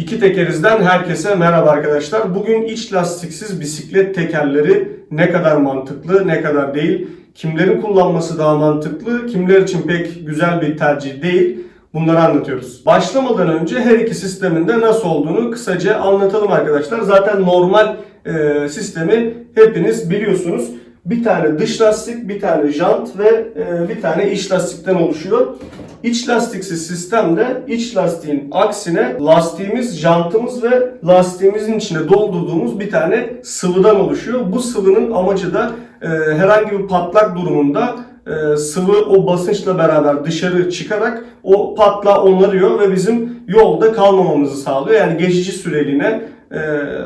İki tekerizden herkese merhaba arkadaşlar. Bugün iç lastiksiz bisiklet tekerleri ne kadar mantıklı, ne kadar değil, kimlerin kullanması daha mantıklı, kimler için pek güzel bir tercih değil. Bunları anlatıyoruz. Başlamadan önce her iki sistemin de nasıl olduğunu kısaca anlatalım arkadaşlar. Zaten normal e, sistemi hepiniz biliyorsunuz. Bir tane dış lastik, bir tane jant ve e, bir tane iç lastikten oluşuyor. İç lastiksiz sistemde iç lastiğin aksine lastiğimiz, jantımız ve lastiğimizin içine doldurduğumuz bir tane sıvıdan oluşuyor. Bu sıvının amacı da e, herhangi bir patlak durumunda e, sıvı o basınçla beraber dışarı çıkarak o patlağı onarıyor ve bizim yolda kalmamamızı sağlıyor. Yani geçici süreliğine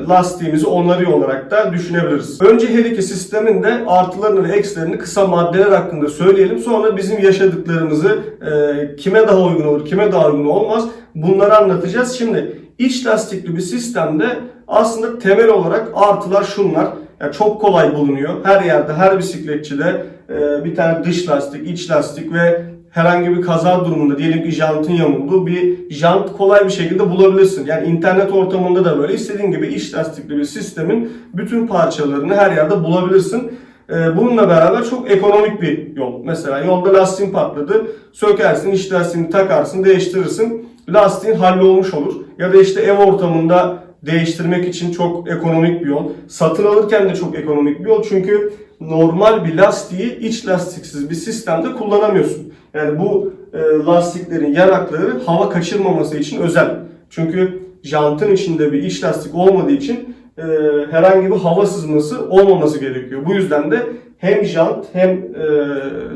lastiğimizi onarıyor olarak da düşünebiliriz. Önce her iki sistemin de artılarını ve eksilerini kısa maddeler hakkında söyleyelim. Sonra bizim yaşadıklarımızı e, kime daha uygun olur, kime daha uygun olmaz bunları anlatacağız. Şimdi iç lastikli bir sistemde aslında temel olarak artılar şunlar. Yani çok kolay bulunuyor. Her yerde, her bisikletçide e, bir tane dış lastik, iç lastik ve herhangi bir kaza durumunda diyelim ki jantın yamulduğu bir jant kolay bir şekilde bulabilirsin. Yani internet ortamında da böyle istediğin gibi iç lastikli bir sistemin bütün parçalarını her yerde bulabilirsin. Ee, Bununla beraber çok ekonomik bir yol. Mesela yolda lastiğin patladı, sökersin, iç lastiğini takarsın, değiştirirsin. Lastiğin hallolmuş olur. Ya da işte ev ortamında değiştirmek için çok ekonomik bir yol. Satın alırken de çok ekonomik bir yol. Çünkü normal bir lastiği iç lastiksiz bir sistemde kullanamıyorsun. Yani bu e, lastiklerin yanakları hava kaçırmaması için özel. Çünkü jantın içinde bir iç lastik olmadığı için e, herhangi bir hava sızması olmaması gerekiyor. Bu yüzden de hem jant hem e,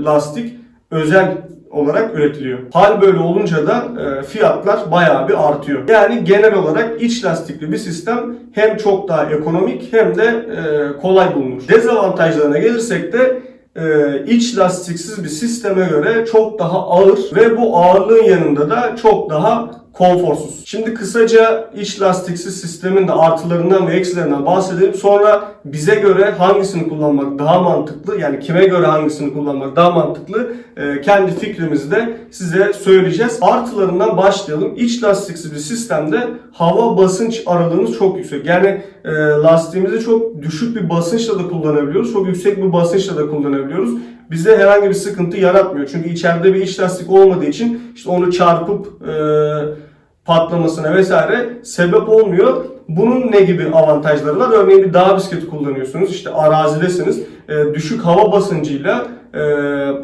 lastik özel olarak üretiliyor. Hal böyle olunca da e, fiyatlar bayağı bir artıyor. Yani genel olarak iç lastikli bir sistem hem çok daha ekonomik hem de e, kolay bulunur. Dezavantajlarına gelirsek de e, iç lastiksiz bir sisteme göre çok daha ağır ve bu ağırlığın yanında da çok daha konforsuz. Şimdi kısaca iç lastiksiz sistemin de artılarından ve eksilerinden bahsedelim. Sonra bize göre hangisini kullanmak daha mantıklı yani kime göre hangisini kullanmak daha mantıklı e, kendi fikrimizi de size söyleyeceğiz. Artılarından başlayalım. İç lastiksiz bir sistemde hava basınç aralığımız çok yüksek. Yani e, lastiğimizi çok düşük bir basınçla da kullanabiliyoruz. Çok yüksek bir basınçla da kullanabiliyoruz bize herhangi bir sıkıntı yaratmıyor. Çünkü içeride bir iç lastik olmadığı için işte onu çarpıp e, patlamasına vesaire sebep olmuyor. Bunun ne gibi avantajları var? Örneğin bir dağ bisikleti kullanıyorsunuz. İşte arazidesiniz. E, düşük hava basıncıyla e,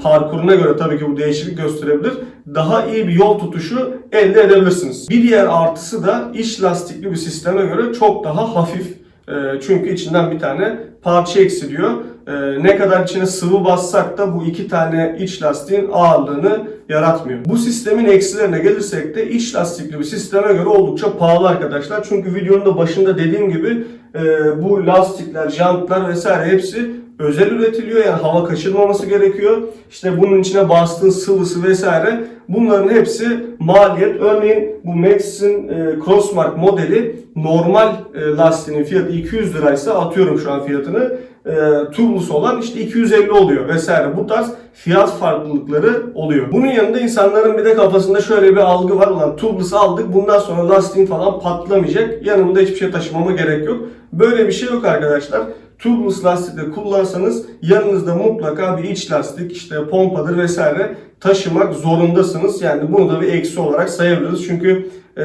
parkuruna göre tabii ki bu değişiklik gösterebilir. Daha iyi bir yol tutuşu elde edebilirsiniz. Bir diğer artısı da iç lastikli bir sisteme göre çok daha hafif. E, çünkü içinden bir tane parça eksiliyor. E, ne kadar içine sıvı bassak da bu iki tane iç lastiğin ağırlığını yaratmıyor. Bu sistemin eksilerine gelirsek de iç lastikli bir sisteme göre oldukça pahalı arkadaşlar. Çünkü videonun da başında dediğim gibi e, bu lastikler, jantlar vesaire hepsi özel üretiliyor. Yani hava kaçırmaması gerekiyor. İşte bunun içine bastığın sıvısı vesaire bunların hepsi maliyet. Örneğin bu Maxx'in e, Crossmark modeli normal e, lastiğinin fiyatı 200 liraysa atıyorum şu an fiyatını e, olan işte 250 oluyor vesaire. Bu tarz fiyat farklılıkları oluyor. Bunun yanında insanların bir de kafasında şöyle bir algı var. Ulan tubeless aldık bundan sonra lastiğin falan patlamayacak. Yanımda hiçbir şey taşımama gerek yok. Böyle bir şey yok arkadaşlar. Tubeless lastikle kullansanız yanınızda mutlaka bir iç lastik işte pompadır vesaire taşımak zorundasınız. Yani bunu da bir eksi olarak sayabiliriz. Çünkü e,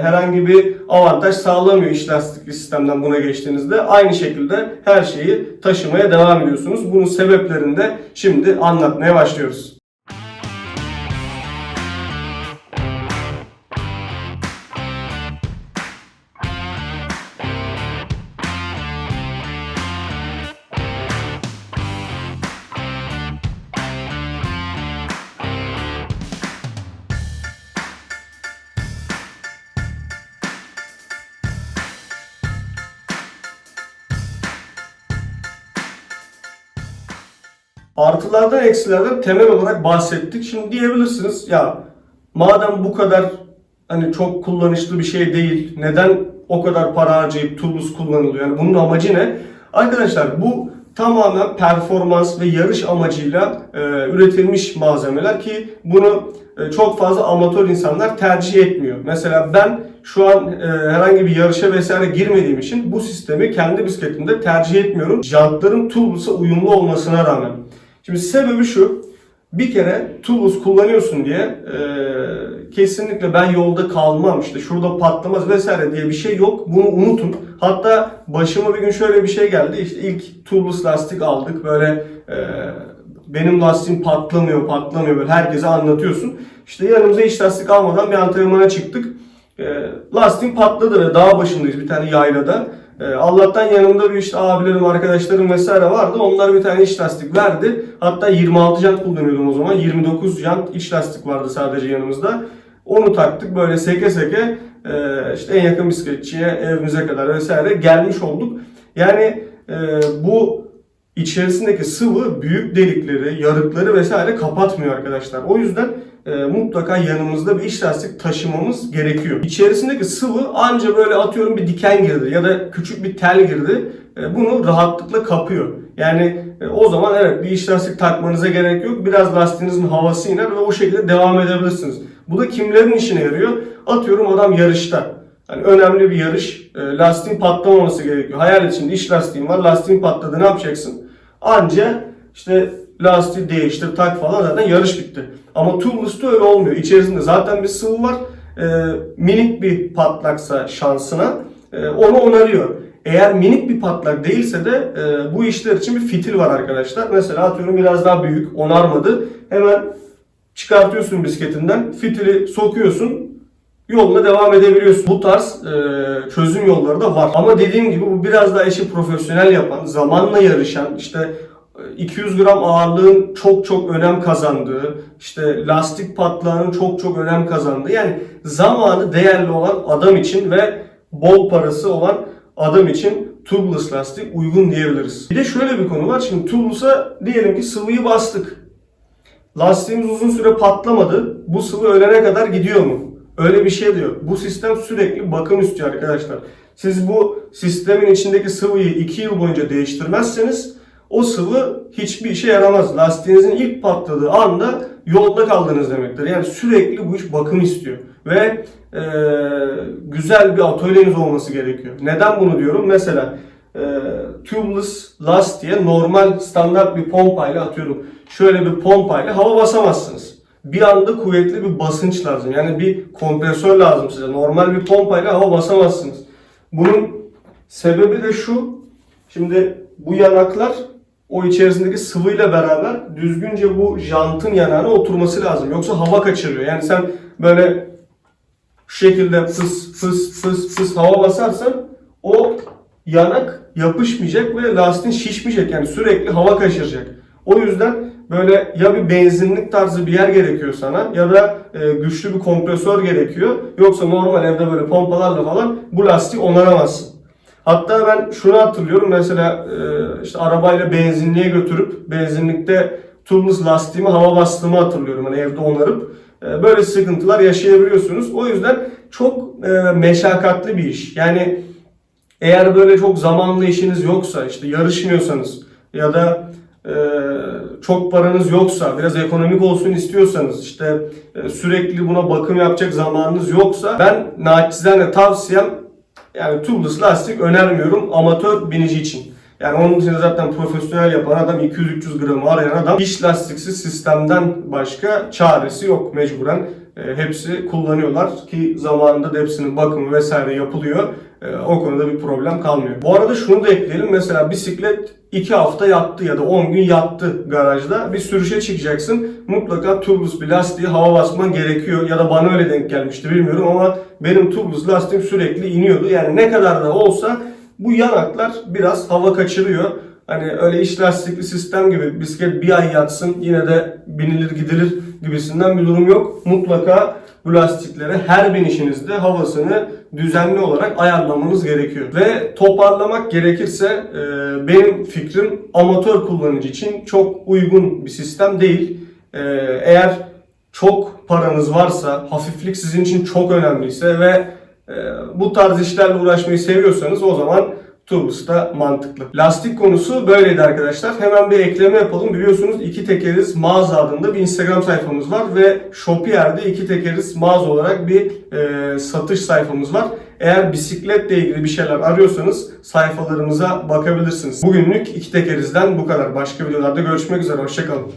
herhangi bir avantaj sağlamıyor iç lastikli sistemden buna geçtiğinizde. Aynı şekilde her şeyi taşımaya devam ediyorsunuz. Bunun sebeplerini de şimdi anlatmaya başlıyoruz. Artılardan eksilerden temel olarak bahsettik. Şimdi diyebilirsiniz ya madem bu kadar hani çok kullanışlı bir şey değil neden o kadar para harcayıp tubeless kullanılıyor? Yani bunun amacı ne? Arkadaşlar bu tamamen performans ve yarış amacıyla e, üretilmiş malzemeler ki bunu e, çok fazla amatör insanlar tercih etmiyor. Mesela ben şu an e, herhangi bir yarışa vesaire girmediğim için bu sistemi kendi bisikletimde tercih etmiyorum. Jantların tubeless'a uyumlu olmasına rağmen. Şimdi sebebi şu. Bir kere tubeless kullanıyorsun diye e, kesinlikle ben yolda kalmam işte şurada patlamaz vesaire diye bir şey yok. Bunu unutun. Hatta başıma bir gün şöyle bir şey geldi. İşte ilk tubeless lastik aldık. Böyle e, benim lastiğim patlamıyor patlamıyor böyle herkese anlatıyorsun. İşte yanımıza hiç lastik almadan bir antrenmana çıktık. E, lastiğim patladı ve dağ başındayız bir tane yaylada. E, Allah'tan yanımda bir işte abilerim, arkadaşlarım vesaire vardı. Onlar bir tane iç lastik verdi. Hatta 26 jant kullanıyordum o zaman. 29 jant iç lastik vardı sadece yanımızda. Onu taktık böyle seke seke e, işte en yakın bisikletçiye evimize kadar vesaire gelmiş olduk. Yani e, bu içerisindeki sıvı büyük delikleri, yarıkları vesaire kapatmıyor arkadaşlar. O yüzden e, mutlaka yanımızda bir iç lastik taşımamız gerekiyor. İçerisindeki sıvı anca böyle atıyorum bir diken girdi ya da küçük bir tel girdi. E, bunu rahatlıkla kapıyor. Yani e, o zaman evet bir iç lastik takmanıza gerek yok. Biraz lastiğinizin havası iner ve o şekilde devam edebilirsiniz. Bu da kimlerin işine yarıyor? Atıyorum adam yarışta. Hani önemli bir yarış. E, lastiğin patlamaması gerekiyor. Hayal şimdi iç lastiğin var. Lastiğin patladı ne yapacaksın? Anca işte lastiği değiştir tak falan zaten yarış bitti. Ama tubeless'ta öyle olmuyor. İçerisinde zaten bir sıvı var. E, minik bir patlaksa şansına e, onu onarıyor. Eğer minik bir patlak değilse de e, bu işler için bir fitil var arkadaşlar. Mesela atıyorum biraz daha büyük onarmadı. Hemen çıkartıyorsun bisikletinden fitili sokuyorsun yoluna devam edebiliyorsun. Bu tarz e, çözüm yolları da var. Ama dediğim gibi bu biraz daha işi profesyonel yapan, zamanla yarışan, işte e, 200 gram ağırlığın çok çok önem kazandığı, işte lastik patlağının çok çok önem kazandığı. Yani zamanı değerli olan adam için ve bol parası olan adam için tubeless lastik uygun diyebiliriz. Bir de şöyle bir konu var. Şimdi tubeless'a diyelim ki sıvıyı bastık. Lastiğimiz uzun süre patlamadı. Bu sıvı ölene kadar gidiyor mu? Öyle bir şey diyor. Bu sistem sürekli bakım istiyor arkadaşlar. Siz bu sistemin içindeki sıvıyı 2 yıl boyunca değiştirmezseniz o sıvı hiçbir işe yaramaz. Lastiğinizin ilk patladığı anda yolda kaldınız demektir. Yani sürekli bu iş bakım istiyor. Ve e, güzel bir atölyeniz olması gerekiyor. Neden bunu diyorum? Mesela e, tubeless lastiğe normal standart bir pompayla atıyorum. Şöyle bir pompayla hava basamazsınız bir anda kuvvetli bir basınç lazım. Yani bir kompresör lazım size. Normal bir pompayla hava basamazsınız. Bunun sebebi de şu. Şimdi bu yanaklar o içerisindeki sıvıyla beraber düzgünce bu jantın yanağına oturması lazım. Yoksa hava kaçırıyor. Yani sen böyle şu şekilde fıs fıs fıs fıs hava basarsan o yanak yapışmayacak ve lastiğin şişmeyecek. Yani sürekli hava kaçıracak. O yüzden böyle ya bir benzinlik tarzı bir yer gerekiyor sana ya da e, güçlü bir kompresör gerekiyor. Yoksa normal evde böyle pompalarla falan bu lastiği onaramazsın. Hatta ben şunu hatırlıyorum mesela e, işte arabayla benzinliğe götürüp benzinlikte tubeless lastiğimi hava bastığımı hatırlıyorum. Hani evde onarıp e, böyle sıkıntılar yaşayabiliyorsunuz. O yüzden çok e, meşakkatli bir iş. Yani eğer böyle çok zamanlı işiniz yoksa işte yarışmıyorsanız ya da çok paranız yoksa, biraz ekonomik olsun istiyorsanız, işte e, sürekli buna bakım yapacak zamanınız yoksa ben naçizane tavsiyem yani tubeless lastik önermiyorum amatör binici için. Yani onun için zaten profesyonel yapan adam 200-300 gramı arayan adam hiç lastiksiz sistemden başka çaresi yok mecburen. E, hepsi kullanıyorlar ki zamanında da hepsinin bakımı vesaire yapılıyor. E, o konuda bir problem kalmıyor. Bu arada şunu da ekleyelim. Mesela bisiklet 2 hafta yattı ya da 10 gün yattı garajda. Bir sürüşe çıkacaksın. Mutlaka tubeless bir lastiği hava basman gerekiyor. Ya da bana öyle denk gelmişti bilmiyorum ama benim tubeless lastiğim sürekli iniyordu. Yani ne kadar da olsa bu yanaklar biraz hava kaçırıyor. Hani öyle iç lastikli sistem gibi bisiklet bir ay yatsın yine de binilir gidilir gibisinden bir durum yok. Mutlaka bu lastiklere her binişinizde havasını düzenli olarak ayarlamanız gerekiyor. Ve toparlamak gerekirse e, benim fikrim amatör kullanıcı için çok uygun bir sistem değil. E, eğer çok paranız varsa, hafiflik sizin için çok önemliyse ve e, bu tarz işlerle uğraşmayı seviyorsanız o zaman Tubus da mantıklı. Lastik konusu böyleydi arkadaşlar. Hemen bir ekleme yapalım. Biliyorsunuz iki tekeriz mağaza adında bir Instagram sayfamız var ve Shopier'de iki tekeriz mağaza olarak bir e, satış sayfamız var. Eğer bisikletle ilgili bir şeyler arıyorsanız sayfalarımıza bakabilirsiniz. Bugünlük iki tekerizden bu kadar. Başka videolarda görüşmek üzere. Hoşçakalın.